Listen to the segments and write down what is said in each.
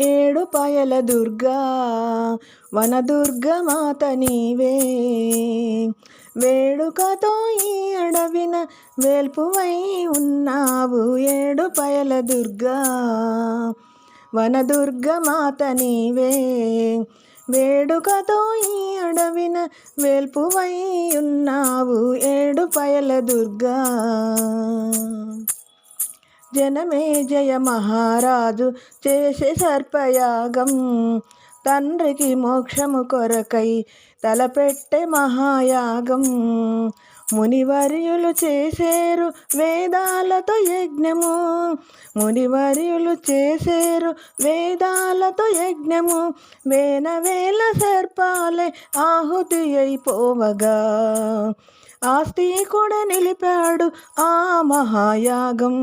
ఏడుపాయల దుర్గా వనదుర్గ మాత నీవే. వేడుకతో ఈ అడవిన వేల్పువై ఉన్నావు ఏడుపాయల దుర్గా వనదుర్గ మాత నీవే. వేడుకతో ఈ అడవిన వేల్పువై ఉన్నావు ఏడు పయల దుర్గా. జనమే జయ మహారాజు చేసే సర్పయాగం. తండ్రికి మోక్షము కొరకై తలపెట్టే మహాయాగం. మునివర్యులు చేసేరు వేదాలతో యజ్ఞము. మునివర్యులు చేసేరు వేదాలతో యజ్ఞము. వేల వేల సర్పాలే ఆహుతి అయిపోవగా. ఆస్తి కూడా నిలిపాడు ఆ మహాయాగం.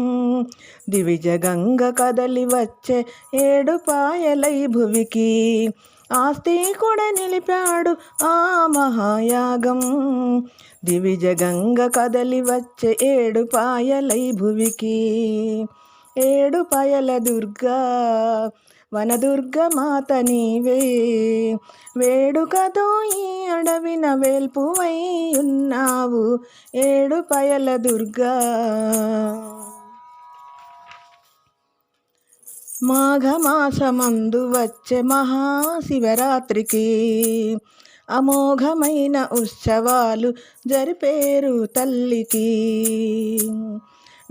దివిజగంగ కదలి వచ్చే ఏడు పాయలై భువికి. ఆస్తి కూడా నిలిపాడు ఆ మహాయాగం. దివిజగంగ కదలి వచ్చే ఏడు పాయలై భువికి. ఏడు పాయల దుర్గా వనదుర్గమాత నీవే వేడుకతో ఈ అడవిన వేల్పువై ఉన్నావు ఏడు పయల దుర్గా. మాఘమాసమందు వచ్చే మహాశివరాత్రికి అమోఘమైన ఉత్సవాలు జరిపేరు తల్లికి.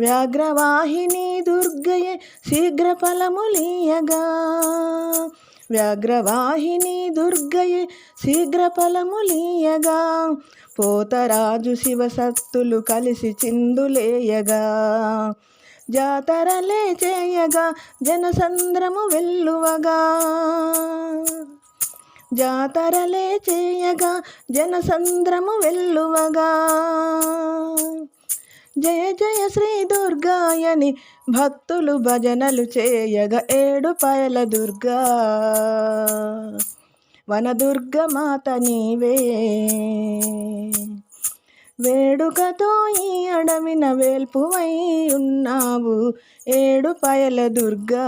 వ్యాఘ్రవాహిని దుర్గయే శీఘ్ర ఫలములీయగా వ్యాఘ్రవాహిని దుర్గయే శీఘ్ర ఫలములీయగా పోతరాజు శివసత్తులు కలిసి చిందులేయగా. జాతరలే చేయగా జనసంద్రము వెల్లువగా. జాతరలే చేయగా జనసంద్రము వెల్లువగా. జయ జయ శ్రీ దుర్గాయని భక్తులు భజనలు చేయగ ఏడు పయల దుర్గా. వనదుర్గ మాత నీవే. వేడుకతో ఈ అడవిన వేల్పువై ఉన్నావు ఏడు పయల దుర్గా.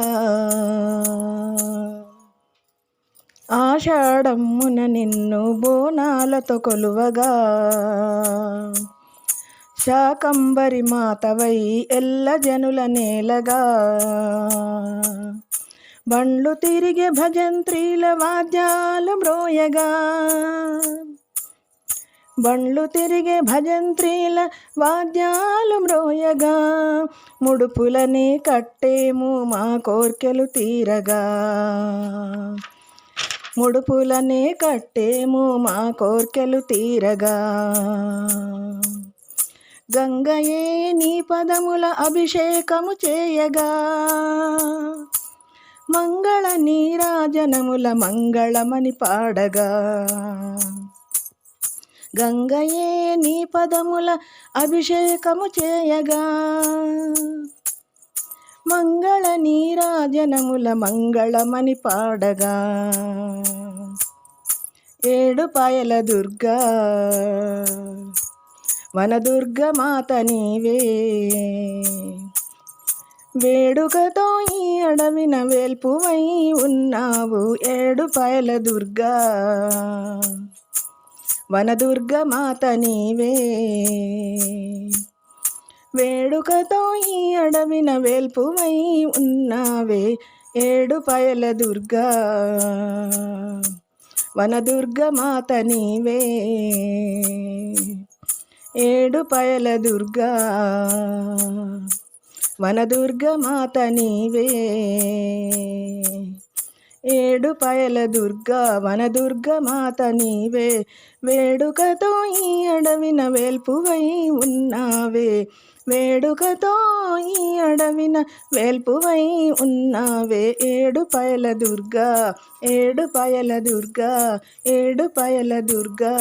ఆషాఢమ్మున నిన్ను బోనాలతో కొలువగా. శాకంబరి మాతవై ఎల్ల జనుల నేలగా. బండ్లు తిరిగే భజంత్రీల వాద్యాల మ్రోయగా. బండ్లు తిరిగే భజంత్రీల వాద్యాలు మ్రోయగా. ముడుపులని కట్టేము మా కోర్కెలు తీరగా. ముడుపులనే కట్టేము మా కోర్కెలు తీరగా. గంగయే నీ పదముల అభిషేకము చేయగా. మంగళ నీరాజనముల మంగళమని పాడగా. గంగయే నీ పదముల అభిషేకము చేయగా. మంగళ నీరాజనముల మంగళమని పాడగా. ఏడు పాయల దుర్గా వనదుర్గ మాత నీవే వేడుకతో ఈ అడవిన వేల్పువై ఉన్నావు ఏడు పైల దుర్గా. వనదుర్గ మాత నీవే వేడుకతో ఈ అడవిన వేల్పువై ఉన్నావే ఏడు పాయల దుర్గా. వనదుర్గ మాత నీవే ఏడు పయల దుర్గా వనదుర్గ మాత నీవే. ఏడు పయల దుర్గా వనదుర్గ మాత నీవే. వేడుకతో ఈ అడవిన వేల్పువై ఉన్నావే. వేడుకతో ఈ అడవిన వేల్పువై ఉన్నావే. ఏడు పయల దుర్గా ఏడు పయల దుర్గా ఏడు పయల దుర్గా.